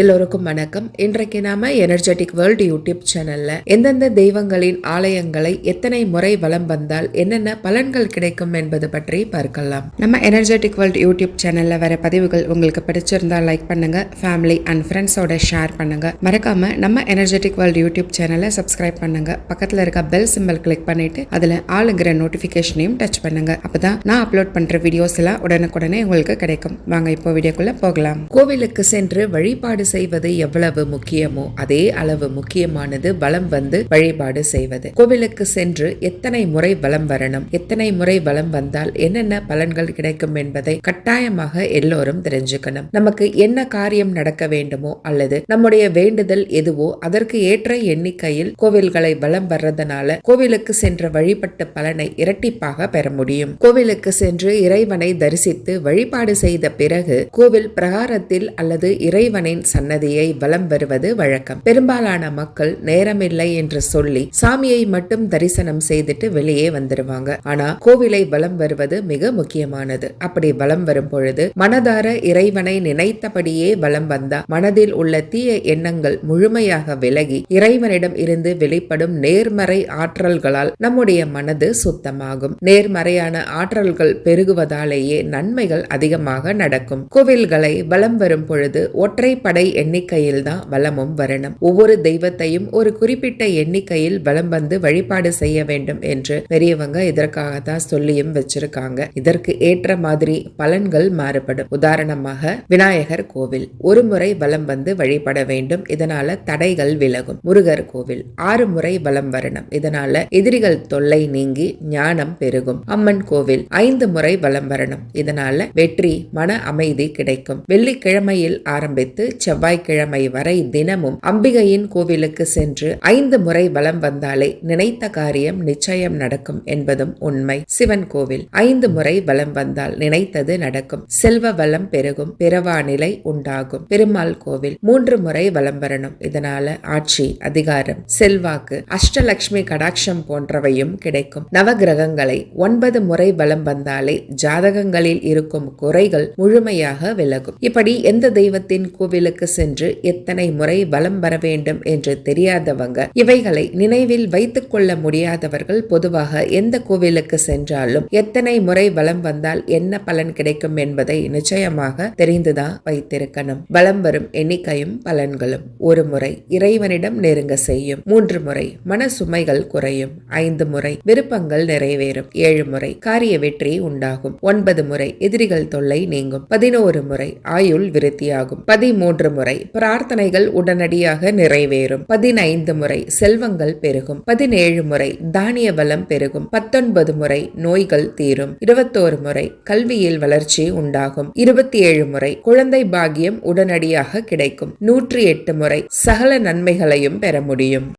எல்லோருக்கும் வணக்கம். இன்றைக்கு நாம எனர்ஜெட்டிக் வேர்ல்ட் யூடியூப் சேனல்ல எந்தெந்த தெய்வங்களின் ஆலயங்களை எத்தனை முறை வலம் வந்தால் என்னென்ன பலன்கள் கிடைக்கும் என்பது பற்றி பார்க்கலாம். நம்ம எனர்ஜெட்டிக் வேர்ல்ட் யூடியூப் சேனல்ல வர பதிவுகள் உங்களுக்கு பிடிச்சிருந்தா லைக் பண்ணுங்க ஃபேமிலி அண்ட் ஃப்ரெண்ட்ஸோட ஷேர் பண்ணுங்க. மறக்காம நம்ம எனர்ஜெட்டிக் வேர்ல்ட் யூடியூப் சேனலை சப்ஸ்கிரைப் பண்ணுங்க. பக்கத்துல இருக்க பெல் சிம்பிள் கிளிக் பண்ணிட்டு அதுல ஆளுங்கிற நோட்டிபிகேஷனையும் டச் பண்ணுங்க. அப்பதான் நான் அப்லோட் பண்ற வீடியோஸ் எல்லாம் உடனுக்குடனே உங்களுக்கு கிடைக்கும். வாங்க இப்போ வீடியோக்குள்ள போகலாம். கோவிலுக்கு சென்று வழிபாடு செய்வது எவ்வளவு முக்கியமோ அதே அளவு முக்கியமானது வலம் வந்து வழிபாடு செய்வது. கோவிலுக்கு சென்று எத்தனை முறை வலம் வரணும் எத்தனை முறை வலம் வந்தால் என்னென்ன பலன்கள் கிடைக்கும் என்பதை கட்டாயமாக எல்லோரும் தெரிஞ்சுக்கணும். நமக்கு என்ன காரியம் நடக்க வேண்டுமோ அல்லது நம்முடைய வேண்டுதல் எதுவோ அதற்கு ஏற்ற எண்ணிக்கையில் கோவில்களை வலம் வர்றதுனால கோவிலுக்கு சென்ற வழிபட்ட பலனை இரட்டிப்பாக பெற முடியும். கோவிலுக்கு சென்று இறைவனை தரிசித்து வழிபாடு செய்த பிறகு கோவில் பிரகாரத்தில் அல்லது இறைவனின் சன்னதியை வலம் வருவது வழக்கம். பெரும்பாலான மக்கள் நேரமில்லை என்று சொல்லி சாமியை மட்டும் தரிசனம் செய்துட்டு வெளியே வந்துருவாங்க. ஆனா கோவிலை வலம் வருவது மிக முக்கியமானது. அப்படி வலம் வரும் பொழுது மனதார இறைவனை நினைத்தபடியே வலம் வந்தா மனதில் உள்ள தீய எண்ணங்கள் முழுமையாக விலகி இறைவனிடம் இருந்து வெளிப்படும் நேர்மறை ஆற்றல்களால் நம்முடைய மனது சுத்தமாகும். நேர்மறையான ஆற்றல்கள் பெருகுவதாலேயே நன்மைகள் அதிகமாக நடக்கும். கோவில்களை வலம் வரும் பொழுது ஒற்றைப்படை எண்ணிக்கையில் தான் வளமும் வரணும். ஒவ்வொரு தெய்வத்தையும் ஒரு குறிப்பிட்ட எண்ணிக்கையில் வலம் வந்து வழிபாடு செய்ய வேண்டும் என்று பெரியவங்க இதற்காக தான் சொல்லியும் வச்சிருக்காங்க. இதற்கு ஏற்ற மாதிரி பலன்கள் மாறுபடும். உதாரணமாக விநாயகர் கோவில். ஒரு முறை வலம் வந்து வழிபட வேண்டும். இதனால தடைகள் விலகும். முருகர் கோவில். ஆறு முறை வலம் வரணும். இதனால எதிரிகள் தொல்லை நீங்கி ஞானம் பெருகும். அம்மன் கோவில். ஐந்து முறை வலம் வரணும். இதனால வெற்றி மன அமைதி கிடைக்கும். வெள்ளிக்கிழமையில் ஆரம்பித்து செவ்வாய்க்கிழமை வரை தினமும் அம்பிகையின் கோவிலுக்கு சென்று ஐந்து முறை வலம் வந்தாலே நினைத்த காரியம் நிச்சயம் நடக்கும் என்பதும் உண்மை. சிவன் கோவில் ஐந்து முறை வலம் வந்தால் நினைத்தது நடக்கும். செல்வ வளம் பெருகும் பிறவா நிலை உண்டாகும். பெருமாள் கோவில் மூன்று முறை வலம் வரணும். இதனால ஆட்சி அதிகாரம் செல்வாக்கு அஷ்டலட்சுமி கடாட்சம் போன்றவையும் கிடைக்கும். நவகிரகங்களை ஒன்பது முறை வலம் வந்தாலே ஜாதகங்களில் இருக்கும் குறைகள் முழுமையாக விலகும். இப்படி எந்த தெய்வத்தின் கோவிலுக்கு சென்று எத்தனை முறை வலம் வர வேண்டும் என்று தெரியாதவங்க இவைகளை நினைவில் வைத்துக் கொள்ள முடியாதவர்கள் பொதுவாக எந்த கோவிலுக்கு சென்றாலும் எத்தனை முறை வலம் வந்தால் என்ன பலன் கிடைக்கும் என்பதை நிச்சயமாக தெரிந்துதான் வைத்திருக்கணும். வலம் வரும் எண்ணிக்கையும் பலன்களும். ஒரு முறை இறைவனிடம் நெருங்க செய்யும். மூன்று முறை மன சுமைகள் குறையும். ஐந்து முறை விருப்பங்கள் நிறைவேறும். ஏழு முறை காரிய வெற்றி உண்டாகும். ஒன்பது முறை எதிரிகள் தொல்லை நீங்கும். பதினோரு முறை ஆயுள் விருத்தியாகும். பதிமூன்று முறை பிரார்த்தனைகள் உடனடியாக நிறைவேறும். பதினைந்து முறை செல்வங்கள் பெருகும். பதினேழு முறை தானிய வளம் பெருகும். பத்தொன்பது முறை நோய்கள் தீரும். இருபத்தோரு முறை கல்வியில் வளர்ச்சி உண்டாகும். இருபத்தி ஏழு முறை குழந்தை பாகியம் உடனடியாக கிடைக்கும். நூற்றி எட்டு முறை சகல நன்மைகளையும் பெற முடியும்.